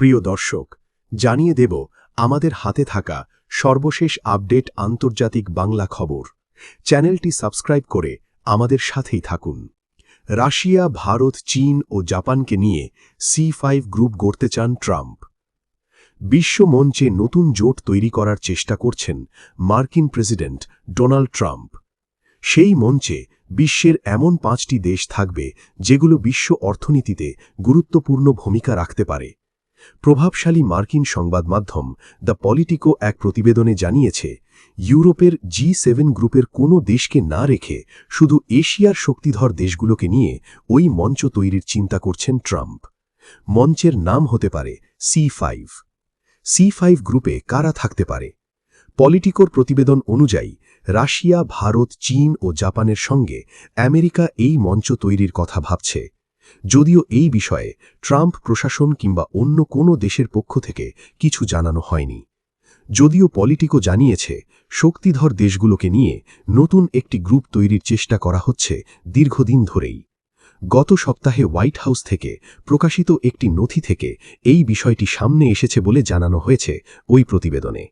প্রিয় দর্শক, জানিয়ে দেব, আমাদের হাতে থাকা সর্বশেষ আপডেট আন্তর্জাতিক বাংলা খবর। চ্যানেলটি সাবস্ক্রাইব করে আমাদের সাথেই থাকুন। রাশিয়া, ভারত, চীন ও জাপানকে নিয়ে সি ফাইভ গ্রুপ গড়তে চান ট্রাম্প। বিশ্ব মঞ্চে নতুন জোট তৈরি করার চেষ্টা করছেন মার্কিন প্রেসিডেন্ট ডোনাল্ড ট্রাম্প। সেই মঞ্চে বিশ্বের এমন পাঁচটি দেশ থাকবে যেগুলো বিশ্ব অর্থনীতিতে গুরুত্বপূর্ণ ভূমিকা রাখতে পারে। প্রভাবশালী মার্কিন সংবাদ মাধ্যম দ্য পলিটিকো এক প্রতিবেদনে জানিয়েছে, ইউরোপের জি সেভেন গ্রুপের কোনো দেশকে না রেখে শুধু এশিয়ার শক্তিধর দেশগুলোকে নিয়ে ওই মঞ্চ তৈরির চিন্তা করছেন ট্রাম্প। মঞ্চের নাম হতে পারে সি ফাইভ। সি ফাইভ গ্রুপে কারা থাকতে পারে? পলিটিকোর প্রতিবেদন অনুযায়ী, রাশিয়া, ভারত, চীন ও জাপানের সঙ্গে আমেরিকা এই মঞ্চ তৈরির কথা ভাবছে। যদিও এই বিষয়ে ট্রাম্প প্রশাসন কিংবা অন্য কোনো দেশের পক্ষ থেকে কিছু জানানো হয়নি। যদিও পলিটিকো জানিয়েছে, শক্তিধর দেশগুলোকে নিয়ে নতুন একটি গ্রুপ তৈরির চেষ্টা করা হচ্ছে দীর্ঘদিন ধরেই। গত সপ্তাহে হোয়াইট হাউস থেকে প্রকাশিত একটি নথি থেকে এই বিষয়টি সামনে এসেছে বলে জানানো হয়েছে ওই প্রতিবেদনে।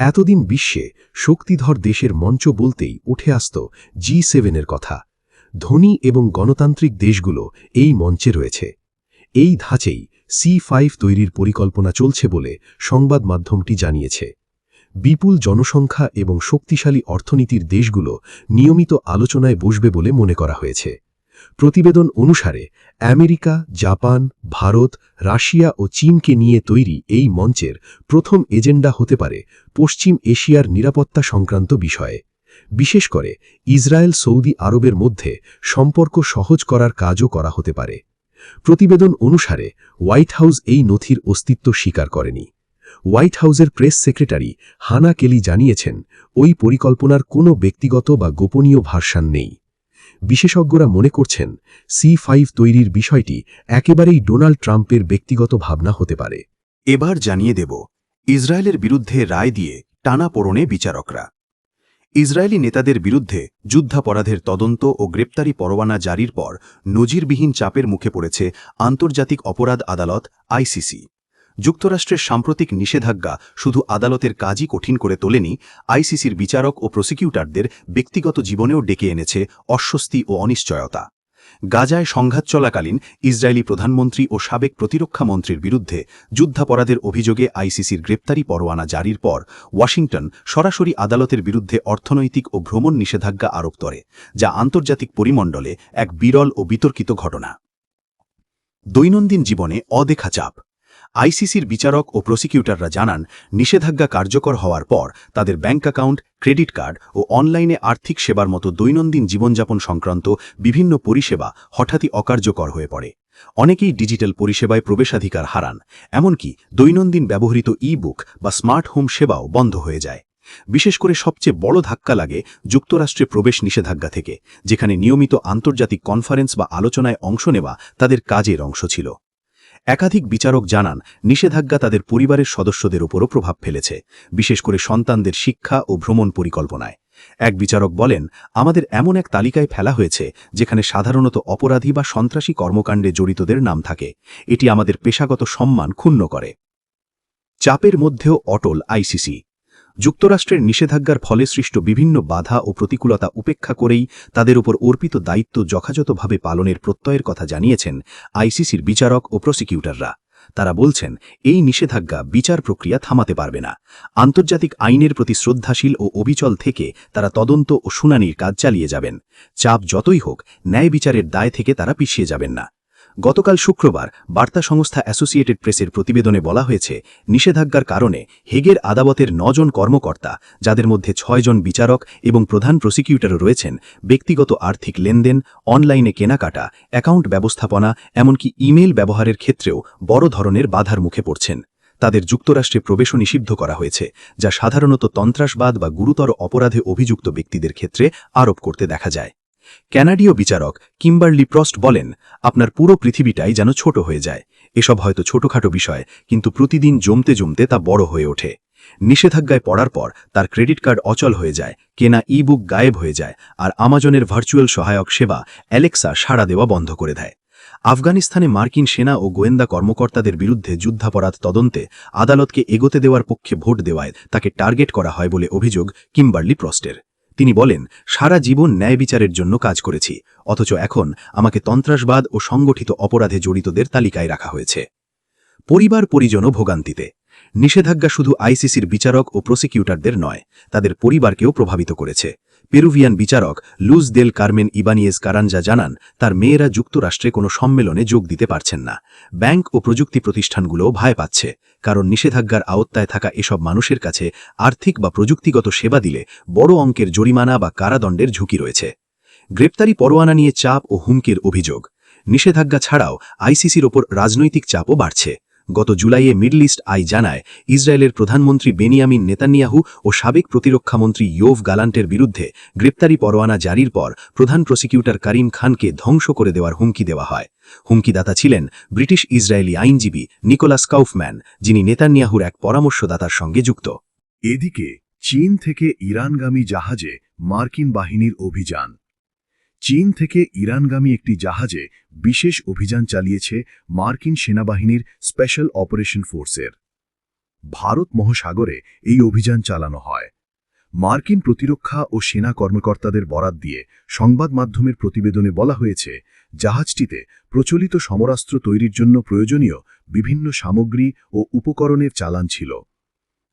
এতদিন বিশ্বে শক্তিধর দেশের মঞ্চ বলতেই উঠে আসত জি সেভেনের কথা। ধনী এবং গণতান্ত্রিক দেশগুলো এই মঞ্চে রয়েছে। এই ধাঁচেই সি ফাইভ তৈরির পরিকল্পনা চলছে বলে সংবাদ মাধ্যমটি জানিয়েছে। বিপুল জনসংখ্যা এবং শক্তিশালী অর্থনীতির দেশগুলো নিয়মিত আলোচনায় বসবে বলে মনে করা হয়েছে। প্রতিবেদন অনুসারে আমেরিকা, জাপান, ভারত, রাশিয়া ও চীনকে নিয়ে তৈরি এই মঞ্চের প্রথম এজেন্ডা হতে পারে পশ্চিম এশিয়ার নিরাপত্তা সংক্রান্ত বিষয়ে। বিশেষ করে ইসরায়েল সৌদি আরবের মধ্যে সম্পর্ক সহজ করার কাজও করা হতে পারে। প্রতিবেদন অনুসারে হোয়াইট হাউস এই নথির অস্তিত্ব স্বীকার করেনি। হোয়াইট হাউসের প্রেস সেক্রেটারি হানা কেলি জানিয়েছেন, ওই পরিকল্পনার কোনো ব্যক্তিগত বা গোপনীয় ভার্সান নেই। বিশেষজ্ঞরা মনে করছেন, সি ফাইভ তৈরির বিষয়টি একেবারেই ডোনাল্ড ট্রাম্পের ব্যক্তিগত ভাবনা হতে পারে। এবার জানিয়ে দেব, ইসরায়েলের বিরুদ্ধে রায় দিয়ে টানা পোড়নে বিচারকরা। ইসরায়েলি নেতাদের বিরুদ্ধে যুদ্ধাপরাধের তদন্ত ও গ্রেপ্তারি পরোয়ানা জারির পর নজিরবিহীন চাপের মুখে পড়েছে আন্তর্জাতিক অপরাধ আদালত, আইসিসি। যুক্তরাষ্ট্রের সাম্প্রতিক নিষেধাজ্ঞা শুধু আদালতের কাজই কঠিন করে তোলেনি, আইসিসির বিচারক ও প্রসিকিউটরদের ব্যক্তিগত জীবনেও ডেকে এনেছে অস্বস্তি ও অনিশ্চয়তা। গাজায় সংঘাত চলাকালীন ইসরায়েলি প্রধানমন্ত্রী ও সাবেক প্রতিরক্ষা মন্ত্রীর বিরুদ্ধে যুদ্ধাপরাধের অভিযোগে আইসিসির গ্রেপ্তারি পরোয়ানা জারির পর ওয়াশিংটন সরাসরি আদালতের বিরুদ্ধে অর্থনৈতিক ও ভ্রমণ নিষেধাজ্ঞা আরোপ করে, যা আন্তর্জাতিক পরিমণ্ডলে এক বিরল ও বিতর্কিত ঘটনা। দৈনন্দিন জীবনে অদেখা চাপ। আইসিসির বিচারক ও প্রসিকিউটররা জানান, নিষেধাজ্ঞা কার্যকর হওয়ার পর তাদের ব্যাংক অ্যাকাউন্ট ক্রেডিট কার্ড ও অনলাইনে আর্থিক সেবার মতো দৈনন্দিন জীবনযাপন সংক্রান্ত বিভিন্ন পরিষেবা হঠাৎই অকার্যকর হয়ে পড়ে। অনেকেই ডিজিটাল পরিষেবায় প্রবেশাধিকার হারান, এমনকি দৈনন্দিন ব্যবহৃত ই বুক বা স্মার্ট হোম সেবাও বন্ধ হয়ে যায়। বিশেষ করে সবচেয়ে বড় ধাক্কা লাগে যুক্তরাষ্ট্রে প্রবেশ নিষেধাজ্ঞা থেকে, যেখানে নিয়মিত আন্তর্জাতিক কনফারেন্স বা আলোচনায় অংশ নেওয়া তাদের কাজের অংশ ছিল। একাধিক বিচারক জানান, নিষেধাজ্ঞা তাদের পরিবারের সদস্যদের উপরও প্রভাব ফেলেছে, বিশেষ করে সন্তানদের শিক্ষা ও ভ্রমণ পরিকল্পনায়। এক বিচারক বলেন, আমাদের এমন এক তালিকায় ফেলা হয়েছে, যেখানে সাধারণত অপরাধী বা সন্ত্রাসী কর্মকাণ্ডে জড়িতদের নাম থাকে। এটি আমাদের পেশাগত সম্মান ক্ষুণ্ণ করে। চাপের মধ্যেও অটল আইসিসি। যুক্তরাষ্ট্রের নিষেধাজ্ঞার ফলে সৃষ্ট বিভিন্ন বাধা ও প্রতিকূলতা উপেক্ষা করেই তাদের উপর অর্পিত দায়িত্ব যথাযথভাবে পালনের প্রত্যয়ের কথা জানিয়েছেন আইসিসির বিচারক ও প্রসিকিউটররা। তারা বলছেন, এই নিষেধাজ্ঞা বিচার প্রক্রিয়া থামাতে পারবে না। আন্তর্জাতিক আইনের প্রতি শ্রদ্ধাশীল ও অবিচল থেকে তারা তদন্ত ও শুনানির কাজ চালিয়ে যাবেন। চাপ যতই হোক, ন্যায় বিচারের দায় থেকে তারা পিছিয়ে যাবেন না। গতকাল শুক্রবার বার্তা সংস্থা অ্যাসোসিয়েটেড প্রেসের প্রতিবেদনে বলা হয়েছে, নিষেধাজ্ঞার কারণে হেগের আদালতের নজন কর্মকর্তা, যাদের মধ্যে ছয়জন বিচারক এবং প্রধান প্রসিকিউটরও রয়েছেন, ব্যক্তিগত আর্থিক লেনদেন, অনলাইনে কেনাকাটা, অ্যাকাউন্ট ব্যবস্থাপনা, এমনকি ইমেল ব্যবহারের ক্ষেত্রেও বড় ধরনের বাধার মুখে পড়ছেন। তাদের যুক্তরাষ্ট্রে প্রবেশও নিষিদ্ধ করা হয়েছে, যা সাধারণত তন্ত্রাসবাদ বা গুরুতর অপরাধে অভিযুক্ত ব্যক্তিদের ক্ষেত্রে আরোপ করতে দেখা যায়। ক্যানাডীয় বিচারক কিম্বার্লি প্রস্ট বলেন, আপনার পুরো পৃথিবীটাই যেন ছোট হয়ে যায়। এসব হয়তো ছোটখাটো বিষয়, কিন্তু প্রতিদিন জমতে জমতে তা বড় হয়ে ওঠে। নিষেধাজ্ঞায় পড়ার পর তার ক্রেডিট কার্ড অচল হয়ে যায়, কেনা ই বুক গায়েব হয়ে যায়, আর আমাজনের ভার্চুয়াল সহায়ক সেবা অ্যালেক্সা সাড়া দেওয়া বন্ধ করে দেয়। আফগানিস্তানে মার্কিন সেনা ও গোয়েন্দা কর্মকর্তাদের বিরুদ্ধে যুদ্ধাপরাধ তদন্তে আদালতকে এগোতে দেওয়ার পক্ষে ভোট দেওয়ায় তাকে টার্গেট করা হয় বলে অভিযোগ কিম্বার্লি প্রস্টের। তিনি বলেন, সারা জীবন ন্যায় বিচারের জন্য কাজ করেছি, অথচ এখন আমাকে তন্ত্রাসবাদ ও সংগঠিত অপরাধে জড়িতদের তালিকায় রাখা হয়েছে। পরিবার পরিজনও ভোগান্তিতে। নিষেধাজ্ঞা শুধু আইসিসির বিচারক ও প্রসিকিউটরদের নয়, তাদের পরিবারকেও প্রভাবিত করেছে। পেরুভিয়ান বিচারক লুজ দেল কার্মেন ইবানিয়েজ কারানজা জানান, তার মেয়েরা যুক্তরাষ্ট্রে কোনো সম্মেলনে যোগ দিতে পারছেন না। ব্যাংক ও প্রযুক্তি প্রতিষ্ঠানগুলোও ভয় পাচ্ছে। কারণ নিষেধাজ্ঞার আওত্তায় থাকা এসব মানুষের কাছে আর্থিক বা প্রযুক্তিগত সেবা দিলে বড় অঙ্কের জরিমানা বা কারাদণ্ডের ঝুঁকি রয়েছে। গ্রেপ্তারি পরোয়ানা নিয়ে চাপ ও হুমকির অভিযোগ। নিষেধাজ্ঞা ছাড়াও আইসিসির ওপর রাজনৈতিক চাপও বাড়ছে। গত জুলাইয়ে মিডল ইস্ট আই জানায়, ইসরায়েলের প্রধানমন্ত্রী বেনিয়ামিন নেতানিয়াহু ও সাবেক প্রতিরক্ষামন্ত্রী ইয়োভ গালান্টের বিরুদ্ধে গ্রেপ্তারি পরোয়ানা জারির পর প্রধান প্রসিকিউটর করিম খানকে ধ্বংস করে দেওয়ার হুমকি দেওয়া হয়। হুমকিদাতা ছিলেন ব্রিটিশ ইসরায়েলি আইনজীবী নিকোলাস কাউফম্যান, যিনি নেতানিয়াহুর এক পরামর্শদাতার সঙ্গে যুক্ত। এদিকে, চীন থেকে ইরানগামী জাহাজে মার্কিন বাহিনীর অভিযান। চীন থেকে ইরানগামী একটি জাহাজে বিশেষ অভিযান চালিয়েছে মার্কিন সেনাবাহিনীর স্পেশাল অপারেশন ফোর্সের। ভারত মহাসাগরে এই অভিযান চালানো হয়। মার্কিন প্রতিরক্ষা ও সেনা কর্মকর্তাদের বরাত দিয়ে সংবাদ মাধ্যমের প্রতিবেদনে বলা হয়েছে, জাহাজটিতে প্রচলিত সমরাস্ত্র তৈরির জন্য প্রয়োজনীয় বিভিন্ন সামগ্রী ও উপকরণের চালান ছিল।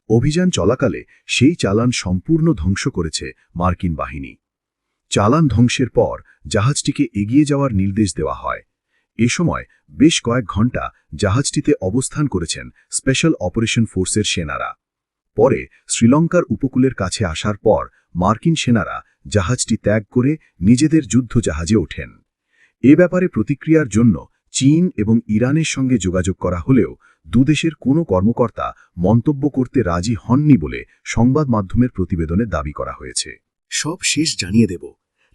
অভিযান চলাকালে সেই চালান সম্পূর্ণ ধ্বংস করেছে মার্কিন বাহিনী। চালান ধ্বংসের পর জাহাজটিকে এগিয়ে যাওয়ার নির্দেশ দেওয়া হয়। এ সময় বেশ কয়েক ঘণ্টা জাহাজটিতে অবস্থান করেছেন স্পেশাল অপারেশন ফোর্সের সেনারা। পরে শ্রীলঙ্কার উপকূলের কাছে আসার পর মার্কিন সেনারা জাহাজটি ত্যাগ করে নিজেদের যুদ্ধ জাহাজে ওঠেন। এ ব্যাপারে প্রতিক্রিয়ার জন্য চীন এবং ইরানের সঙ্গে যোগাযোগ করা হলেও দুদেশের কোনো কর্মকর্তা মন্তব্য করতে রাজি হননি বলে সংবাদ মাধ্যমের প্রতিবেদনে দাবি করা হয়েছে। সব শেষ জানিয়ে দেব।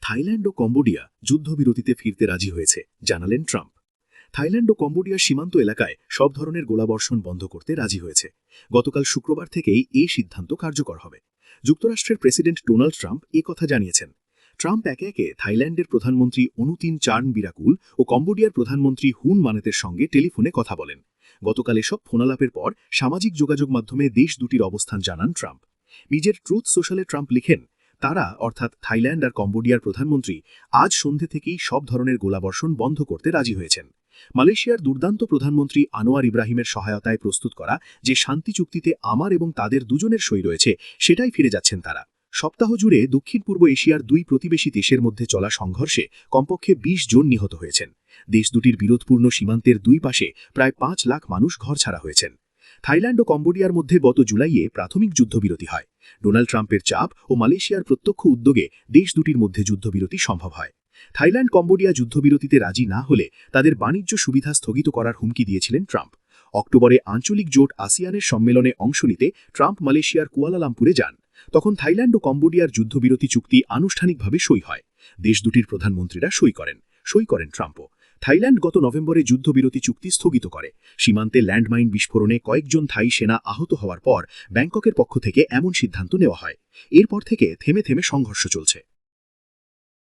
থাইল্যান্ড ও কম্বোডিয়া যুদ্ধবিরতিতে ফিরতে রাজি হয়েছে, জানালেন ট্রাম্প। থাইল্যান্ড ও কম্বোডিয়ার সীমান্ত এলাকায় সব ধরনের গোলাবর্ষণ বন্ধ করতে রাজি হয়েছে। গতকাল শুক্রবার থেকেই এই সিদ্ধান্ত কার্যকর হবে। যুক্তরাষ্ট্রের প্রেসিডেন্ট ডোনাল্ড ট্রাম্প এ কথা জানিয়েছেন। ট্রাম্প একে একে থাইল্যান্ডের প্রধানমন্ত্রী অনুতিন চার্ন বিরাকুল ও কম্বোডিয়ার প্রধানমন্ত্রী হুন মানেতের সঙ্গে টেলিফোনে কথা বলেন। গতকাল এসব ফোনালাপের পর সামাজিক যোগাযোগ মাধ্যমে দেশ দুটির অবস্থান জানান ট্রাম্প। নিজের ট্রুথ সোশ্যালে ট্রাম্প লিখেন তারা, অর্থাৎ থাইল্যান্ড আর কম্বোডিয়ার প্রধানমন্ত্রী, আজ সন্ধে থেকেই সব ধরনের গোলাবর্ষণ বন্ধ করতে রাজি হয়েছেন। মালয়েশিয়ার দুর্দান্ত প্রধানমন্ত্রী আনোয়ার ইব্রাহিমের সহায়তায় প্রস্তুত করা যে শান্তি চুক্তিতে আমার এবং তাদের দুজনের সই রয়েছে, সেটাই ফিরে যাচ্ছেন তারা। সপ্তাহ জুড়ে দক্ষিণ পূর্ব এশিয়ার দুই প্রতিবেশী দেশের মধ্যে চলা সংঘর্ষে কমপক্ষে ২০ জন নিহত হয়েছেন। দেশ দুটির বিরোধপূর্ণ সীমান্তের দুই পাশে প্রায় পাঁচ লাখ মানুষ ঘরছাড়া হয়েছেন। থাইল্যান্ড ও কম্বোডিয়ার মধ্যে গত জুলাইয়ে প্রাথমিক যুদ্ধবিরতি হয়। ডোনাল্ড ট্রাম্পের চাপ ও মালয়েশিয়ার প্রত্যক্ষ উদ্যোগে দেশ দুটির মধ্যে যুদ্ধবিরতি সম্ভব হয়। থাইল্যান্ড কম্বোডিয়া যুদ্ধবিরতিতে রাজি না হলে তাদের বাণিজ্য সুবিধা স্থগিত করার হুমকি দিয়েছিলেন ট্রাম্প। অক্টোবরে আঞ্চলিক জোট আসিয়ানের সম্মেলনে অংশ নিতে ট্রাম্প মালয়েশিয়ার কুয়ালালামপুরে যান। তখন থাইল্যান্ড ও কম্বোডিয়ার যুদ্ধবিরতি চুক্তি আনুষ্ঠানিকভাবে সই হয়। দেশ দুটির প্রধানমন্ত্রীরা সই করেন। সই করেন ট্রাম্পও। থাইল্যান্ড গত নভেম্বরে যুদ্ধবিরতি চুক্তি স্থগিত করে। সীমান্তে ল্যান্ডমাইন বিস্ফোরণে কয়েকজন থাই সেনা আহত হওয়ার পর ব্যাংককের পক্ষ থেকে এমন সিদ্ধান্ত নেওয়া হয়। এরপর থেকে থেমে থেমে সংঘর্ষ চলছে।